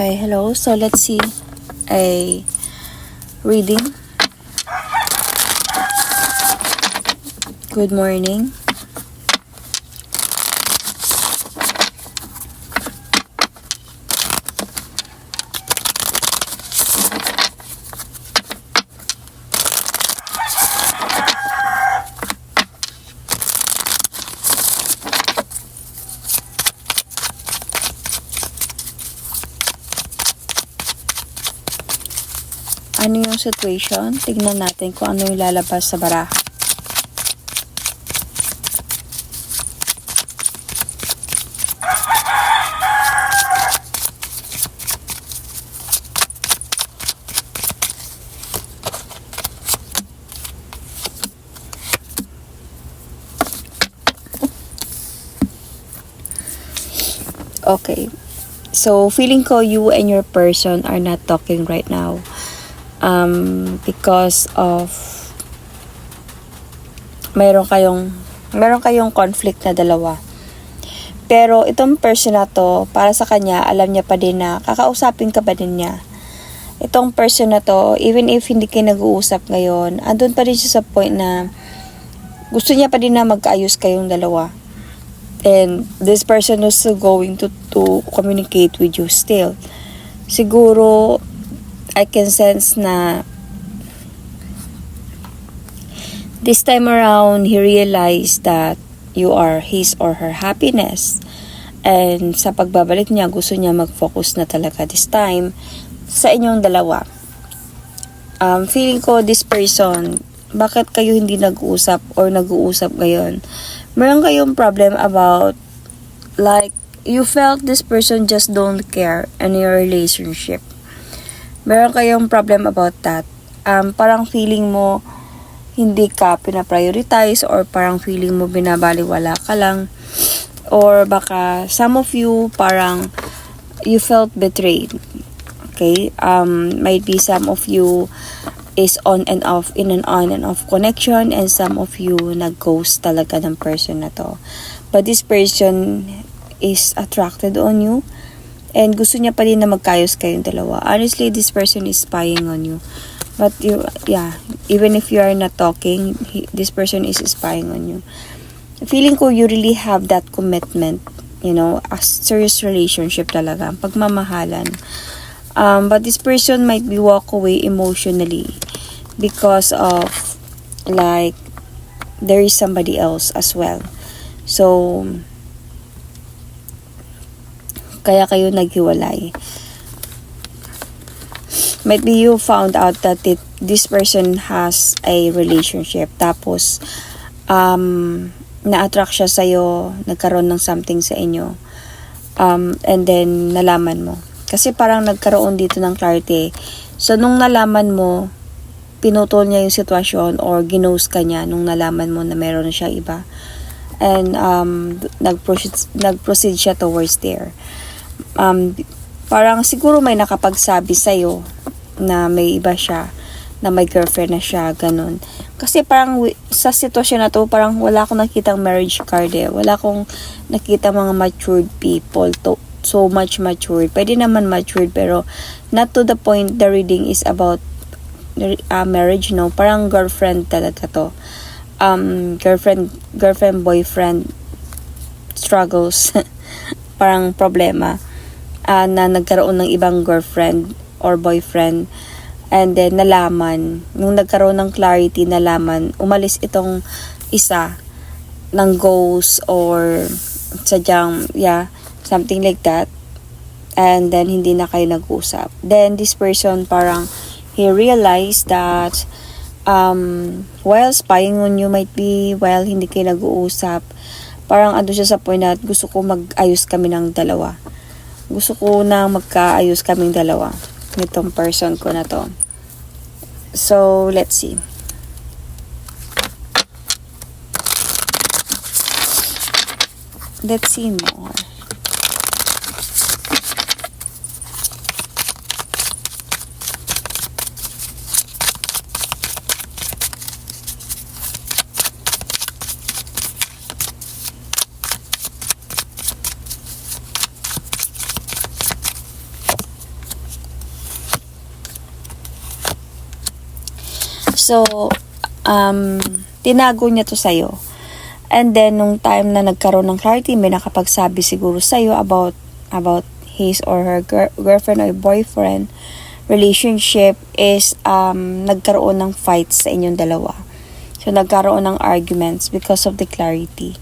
Okay, hello. So let's see a reading. Good morning. Ano situation? Tignan natin kung ano yung lalabas sa baraha. Okay. So, feeling ko you and your person are not talking right now. Um, because of mayroon kayong meron kayong conflict na dalawa. Pero itong person na to, para sa kanya, alam niya pa din na kakausapin ka pa din niya. Itong person na to, even if hindi kayo nag-uusap ngayon, andun pa rin siya sa point na gusto niya pa din na magkaayos kayong dalawa. And this person is still going to, to communicate with you still. Siguro, I can sense na this time around, he realized that you are his or her happiness. And sa pagbabalik niya, gusto niya mag-focus na talaga this time sa inyong dalawa. Um, feeling ko this person, bakit kayo hindi nag-uusap or nag-uusap ngayon? Meron kayong problem about like you felt this person just don't care in your relationship. Meron kayong problem about that. Um, parang feeling mo hindi ka pinaprioritize or parang feeling mo binabaliwala ka lang. Or baka some of you parang you felt betrayed. Okay? Um might be some of you is on and off in and on and off connection and some of you nag-ghost talaga ng person na to. But this person is attracted on you and gusto niya pa rin na magkayos kayong dalawa. Honestly this person is spying on you. But you yeah even if you are not talking he, this person is spying on you. Feeling ko you really have that commitment you know a serious relationship talaga pagmamahalan. Um, but this person might be walk away emotionally because of like there is somebody else as well. So kaya kayo naghiwalay. Might be you found out that it, this person has a relationship. Tapos um, na-attract siya sa'yo, nagkaroon ng something sa inyo. Um, and then nalaman mo. Kasi parang nagkaroon dito ng clarity. So nung nalaman mo pinutol niya yung sitwasyon or ginose ka niya nung nalaman mo na meron siya iba. And um, nag-proceed, nag-proceed siya towards there um, parang siguro may nakapagsabi sa'yo na may iba siya, na may girlfriend na siya, ganun. Kasi parang sa sitwasyon na to, parang wala akong nakitang marriage card eh. Wala akong nakita mga matured people, to, so much matured. Pwede naman matured, pero not to the point the reading is about uh, marriage, no? Parang girlfriend talaga to. Um, girlfriend, girlfriend, boyfriend struggles. parang problema uh, na nagkaroon ng ibang girlfriend or boyfriend. And then nalaman nung nagkaroon ng clarity nalaman umalis itong isa ng ghost or sadyang yeah something like that. And then hindi na kayo nag-usap. Then this person parang he realized that um, while spying on you might be while hindi kayo nag-uusap parang ano siya sa point na gusto ko mag-ayos kami ng dalawa gusto ko na magkaayos kaming dalawa nitong person ko na to. So, let's see. Let's see more. So, um, tinago niya to sa'yo. And then, nung time na nagkaroon ng clarity, may nakapagsabi siguro sa'yo about, about his or her gir- girlfriend or boyfriend relationship is um, nagkaroon ng fights sa inyong dalawa. So, nagkaroon ng arguments because of the clarity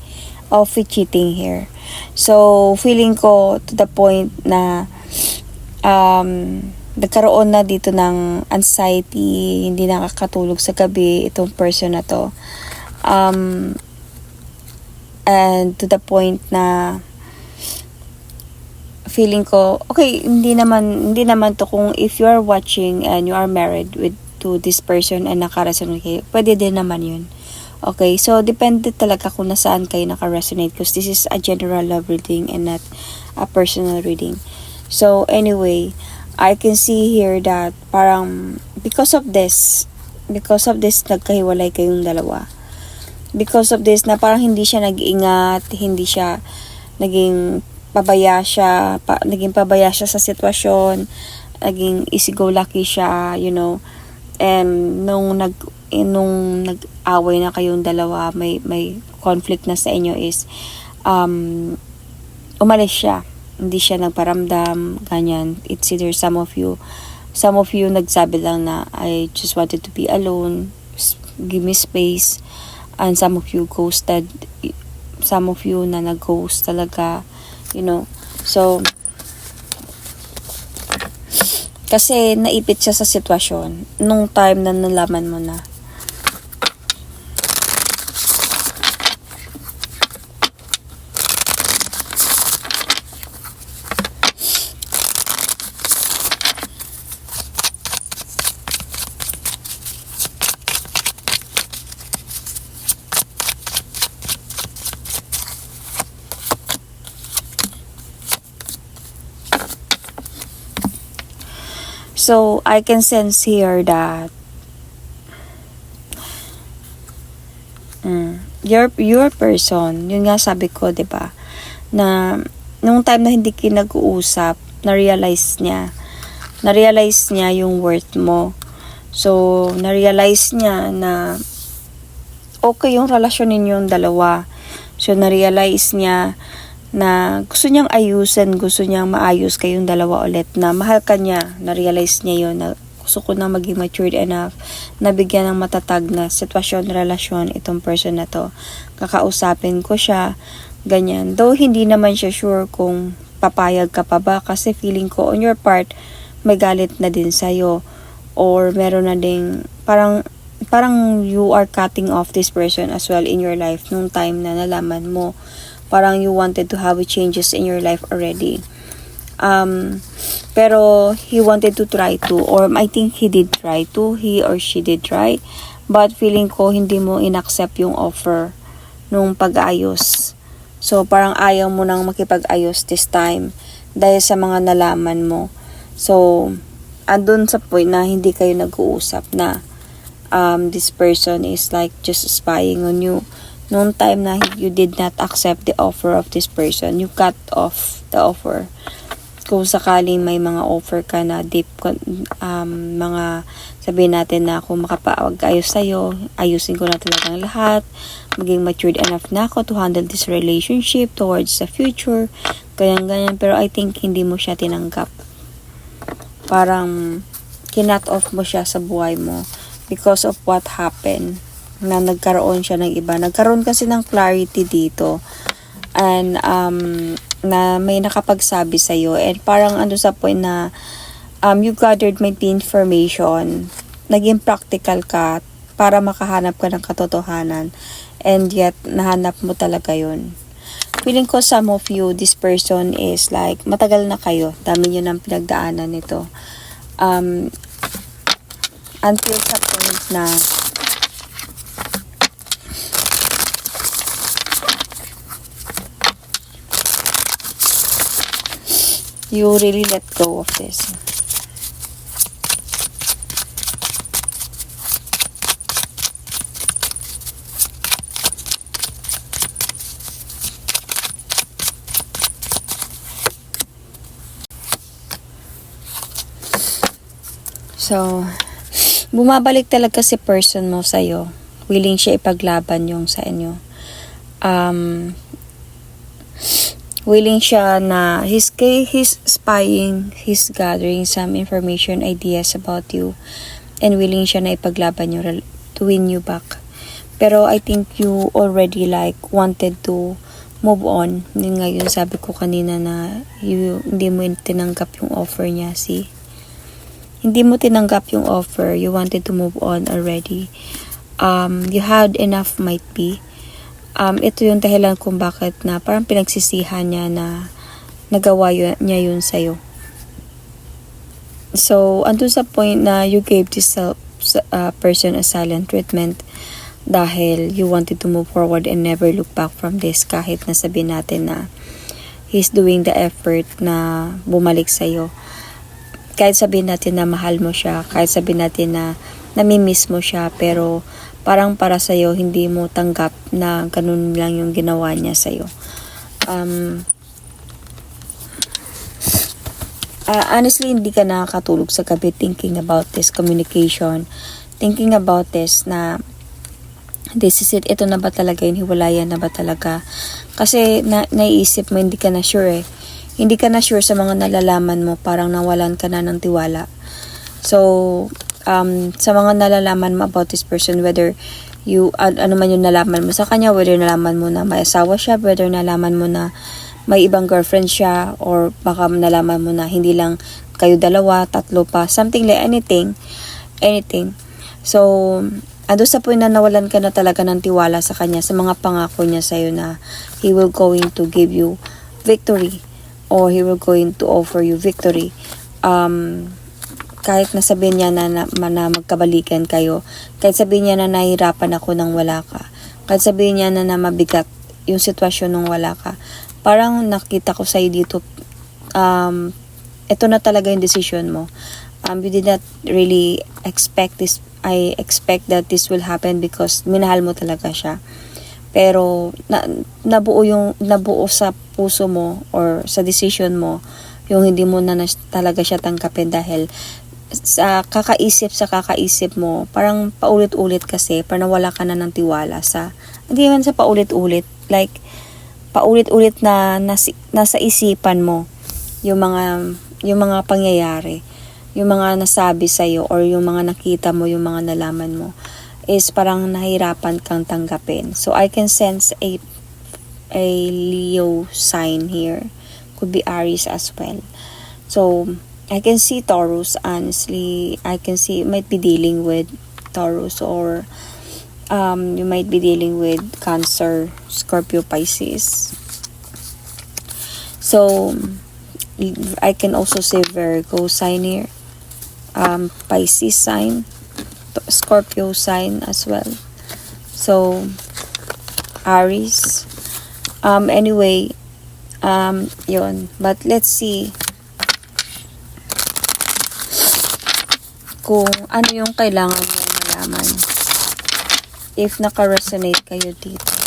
of cheating here. So, feeling ko to the point na um, nagkaroon na dito ng anxiety, hindi nakakatulog sa gabi itong person na to. Um, and to the point na feeling ko, okay, hindi naman, hindi naman to kung if you are watching and you are married with to this person and naka-resonate kayo, pwede din naman yun. Okay, so depende talaga kung nasaan kayo naka-resonate because this is a general love reading and not a personal reading. So anyway, I can see here that parang because of this, because of this nagkahiwalay kayong dalawa. Because of this na parang hindi siya nag-ingat, hindi siya naging pabaya siya, pa, naging pabaya siya sa sitwasyon, naging easy-go-lucky siya, you know. And nung nag eh, nung nag-away na kayong dalawa, may may conflict na sa inyo is um umalis siya. Hindi siya nagparamdam, ganyan. It's either some of you some of you nagsabi lang na I just wanted to be alone, give me space. And some of you ghosted some of you na nag-ghost talaga, you know. So, kasi naipit siya sa sitwasyon nung time na nalaman mo na. So, I can sense here that mm, your, your person, yun nga sabi ko, 'di ba na nung time na hindi kayo nag-uusap, na-realize niya, na-realize niya yung worth mo. So, na-realize niya na okay yung relasyon ninyong dalawa. So, na-realize niya na gusto niyang ayusin, gusto niyang maayos kayong dalawa ulit na mahal ka niya, na-realize niya yon na gusto ko na maging matured enough na bigyan ng matatag na sitwasyon, relasyon itong person na to. Kakausapin ko siya, ganyan. Though hindi naman siya sure kung papayag ka pa ba kasi feeling ko on your part may galit na din sa'yo or meron na ding parang parang you are cutting off this person as well in your life nung time na nalaman mo parang you wanted to have changes in your life already. Um pero he wanted to try to or I think he did try to he or she did try but feeling ko hindi mo inaccept yung offer nung pag-ayos so parang ayaw mo nang makipag-ayos this time dahil sa mga nalaman mo. So andun sa point na hindi kayo nag-uusap na um, this person is like just spying on you. Noong time na you did not accept the offer of this person, you cut off the offer. Kung sakaling may mga offer ka na deep, um, mga sabihin natin na kung makapag-ayos sa'yo, ayusin ko na talagang lahat, maging matured enough na ako to handle this relationship towards the future, ganyan-ganyan. Pero I think hindi mo siya tinanggap. Parang kinat off mo siya sa buhay mo because of what happened na nagkaroon siya ng iba. Nagkaroon kasi ng clarity dito. And um, na may nakapagsabi sa'yo. And parang ano sa point na um, you gathered my information. Naging practical ka para makahanap ka ng katotohanan. And yet, nahanap mo talaga yun. Feeling ko some of you, this person is like, matagal na kayo. Dami nyo ng pinagdaanan nito. Um, until sa point na you really let go of this. So, bumabalik talaga si person mo sa'yo. Willing siya ipaglaban yung sa inyo. Um, willing siya na he's, he's spying, he's gathering some information, ideas about you, and willing siya na ipaglaban yung rel- to win you back. Pero I think you already like wanted to move on. Yun nga yun sabi ko kanina na you, hindi mo tinanggap yung offer niya, see? Hindi mo tinanggap yung offer. You wanted to move on already. Um, you had enough might be. Um, ito yung dahilan kung bakit na parang pinagsisihan niya na nagawa yun, niya yun sa'yo. So, andun sa point na you gave this uh, uh, person a silent treatment dahil you wanted to move forward and never look back from this kahit na sabihin natin na he's doing the effort na bumalik sa'yo. Kahit sabihin natin na mahal mo siya, kahit sabihin natin na namimiss mo siya, pero parang para sa'yo, hindi mo tanggap na ganun lang yung ginawa niya sa'yo. Um, uh, honestly, hindi ka nakakatulog sa gabi thinking about this communication, thinking about this na this is it, ito na ba talaga yun, hiwalayan na ba talaga? Kasi na, naiisip mo, hindi ka na sure eh. Hindi ka na sure sa mga nalalaman mo, parang nawalan ka na ng tiwala. So, um, sa mga nalalaman mo about this person, whether you, an- ano man yung nalaman mo sa kanya, whether nalaman mo na may asawa siya, whether nalaman mo na may ibang girlfriend siya, or baka nalaman mo na hindi lang kayo dalawa, tatlo pa, something like anything, anything. So, ando sa point na nawalan ka na talaga ng tiwala sa kanya, sa mga pangako niya sa'yo na he will going to give you victory or he will going to offer you victory. Um, kahit na sabihin niya na, na, na magkabalikan kayo, kahit sabihin niya na nahihirapan ako nang wala ka, kahit sabihin niya na, na mabigat yung sitwasyon nung wala ka, parang nakita ko sa'yo dito, um, ito na talaga yung decision mo. Um, you did not really expect this I expect that this will happen because minahal mo talaga siya. Pero na, nabuo yung nabuo sa puso mo or sa decision mo yung hindi mo na nas- talaga siya tangkapin dahil sa kakaisip sa kakaisip mo parang paulit-ulit kasi parang wala ka na ng tiwala sa hindi man sa paulit-ulit like paulit-ulit na nasi, nasa isipan mo yung mga yung mga pangyayari yung mga nasabi sa iyo or yung mga nakita mo, yung mga nalaman mo is parang nahirapan kang tanggapin. So I can sense a a Leo sign here. Could be Aries as well. So I can see Taurus honestly. I can see you might be dealing with Taurus or um, you might be dealing with Cancer, Scorpio, Pisces. So I can also say Virgo sign here um, Pisces sign, Scorpio sign as well. So, Aries. Um, anyway, um, yon. But let's see kung ano yung kailangan mo malaman. If naka-resonate kayo dito.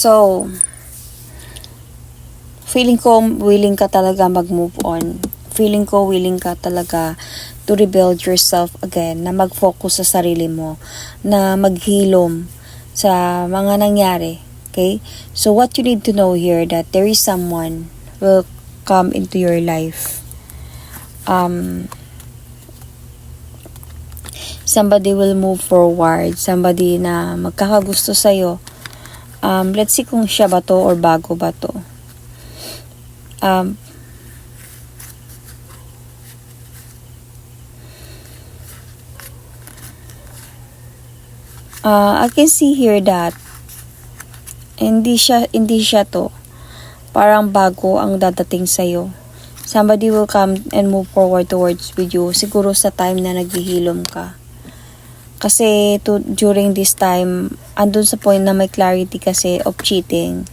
So, feeling ko willing ka talaga mag-move on. Feeling ko willing ka talaga to rebuild yourself again, na mag-focus sa sarili mo, na maghilom sa mga nangyari. Okay? So, what you need to know here that there is someone will come into your life. Um, somebody will move forward. Somebody na magkakagusto sa'yo Um, let's see kung siya ba to or bago ba to. Um, uh, I can see here that hindi siya hindi siya to. Parang bago ang dadating sa iyo. Somebody will come and move forward towards with you. Siguro sa time na naghihilom ka. Kasi to, during this time, andun sa point na may clarity kasi of cheating.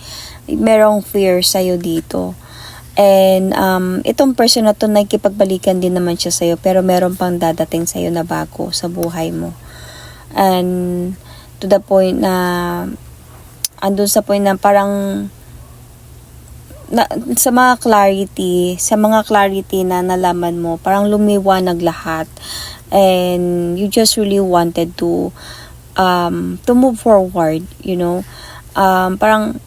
Merong fear sa'yo dito. And um, itong person na to nakikipagbalikan din naman siya sa'yo pero meron pang dadating sa'yo na bago sa buhay mo. And to the point na andun sa point na parang na, sa mga clarity, sa mga clarity na nalaman mo, parang lumiwanag lahat. And you just really wanted to um, to move forward, you know. Um, parang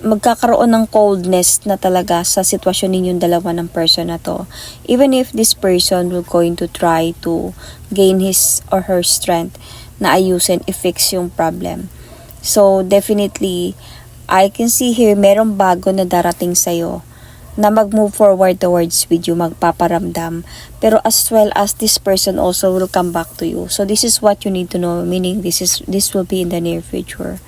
magkakaroon ng coldness na talaga sa sitwasyon ninyong dalawa ng person na to. Even if this person will going to try to gain his or her strength na ayusin, i-fix yung problem. So, definitely, I can see here, merong bago na darating sa'yo na mag-move forward towards with you, magpaparamdam. Pero as well as this person also will come back to you. So, this is what you need to know, meaning this is this will be in the near future.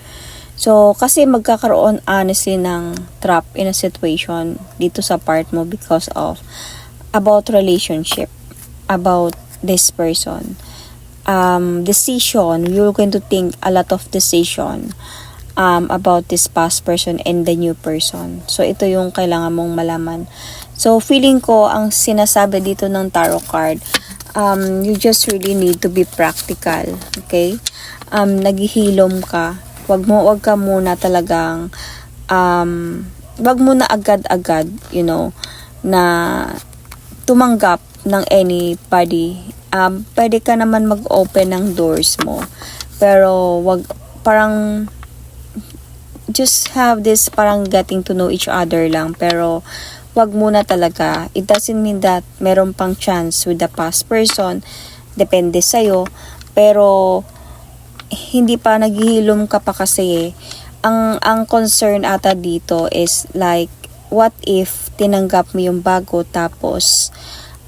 So, kasi magkakaroon honestly ng trap in a situation dito sa part mo because of about relationship, about this person. Um, decision, you're going to think a lot of decision um, about this past person and the new person. So, ito yung kailangan mong malaman. So, feeling ko, ang sinasabi dito ng tarot card, um, you just really need to be practical. Okay? Um, naghihilom ka. Wag mo, wag ka muna talagang, um, wag mo na agad-agad, you know, na tumanggap ng anybody. Um, pwede ka naman mag-open ng doors mo. Pero, wag, parang, just have this parang getting to know each other lang. Pero, wag muna talaga. It doesn't mean that meron pang chance with the past person. Depende sa'yo. Pero, hindi pa naghihilom ka pa kasi eh. Ang, ang concern ata dito is like, what if tinanggap mo yung bago tapos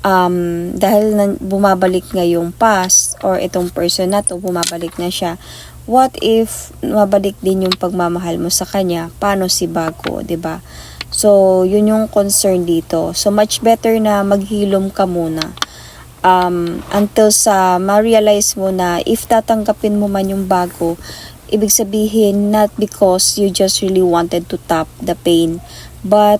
um, dahil na, bumabalik nga yung past or itong person na to bumabalik na siya what if mabalik din yung pagmamahal mo sa kanya? Paano si bago 'di ba? So yun yung concern dito. So much better na maghilom ka muna. Um, until sa ma-realize mo na if tatanggapin mo man yung bago ibig sabihin not because you just really wanted to top the pain but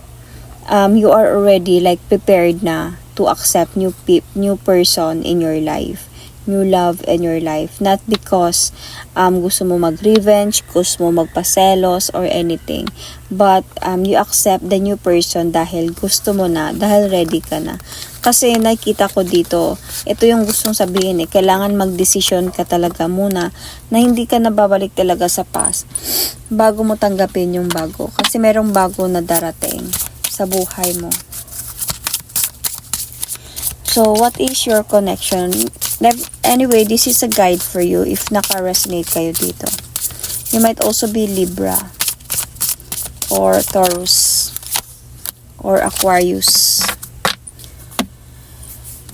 um, you are already like prepared na to accept new pe- new person in your life new love in your life. Not because um, gusto mo mag-revenge gusto mo magpaselos or anything. But um, you accept the new person dahil gusto mo na dahil ready ka na. Kasi nakita ko dito ito yung gustong sabihin eh. Kailangan magdesisyon ka talaga muna na hindi ka nababalik talaga sa past bago mo tanggapin yung bago. Kasi merong bago na darating sa buhay mo. So, what is your connection? Anyway, this is a guide for you if naka-resonate kayo dito. You might also be Libra or Taurus or Aquarius.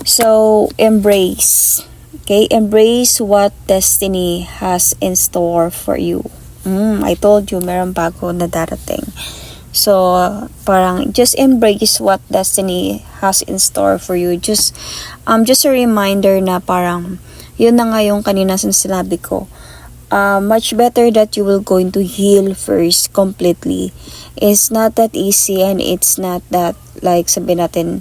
So, embrace. Okay, embrace what destiny has in store for you. Mm, I told you, meron bago na darating. So, parang just embrace what destiny has in store for you. Just um just a reminder na parang yun na nga yung kanina sinabi ko. Uh, much better that you will going to heal first completely. It's not that easy and it's not that like sabi natin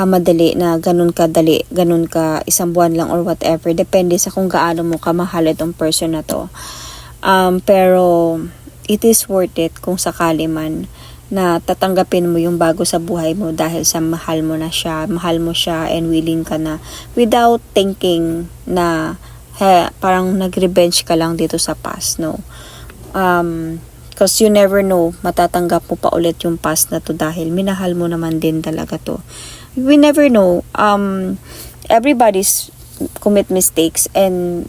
uh, madali na ganun ka dali, ganun ka isang buwan lang or whatever. Depende sa kung gaano mo kamahal itong person na to. Um, pero it is worth it kung sakali man na tatanggapin mo yung bago sa buhay mo dahil sa mahal mo na siya, mahal mo siya and willing ka na without thinking na he, parang nag-revenge ka lang dito sa past, no? Um, Because you never know, matatanggap mo pa ulit yung past na to dahil minahal mo naman din talaga to. We never know. Um, everybody's commit mistakes and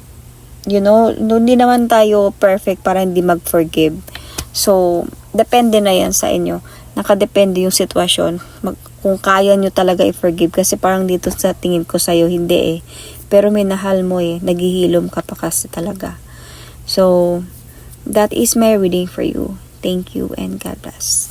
you know, hindi naman tayo perfect para hindi mag-forgive. So, depende na yan sa inyo. Nakadepende yung sitwasyon. Mag, kung kaya nyo talaga i-forgive. Kasi parang dito sa tingin ko sa'yo, hindi eh. Pero minahal mo eh. Naghihilom ka pa kasi talaga. So, that is my reading for you. Thank you and God bless.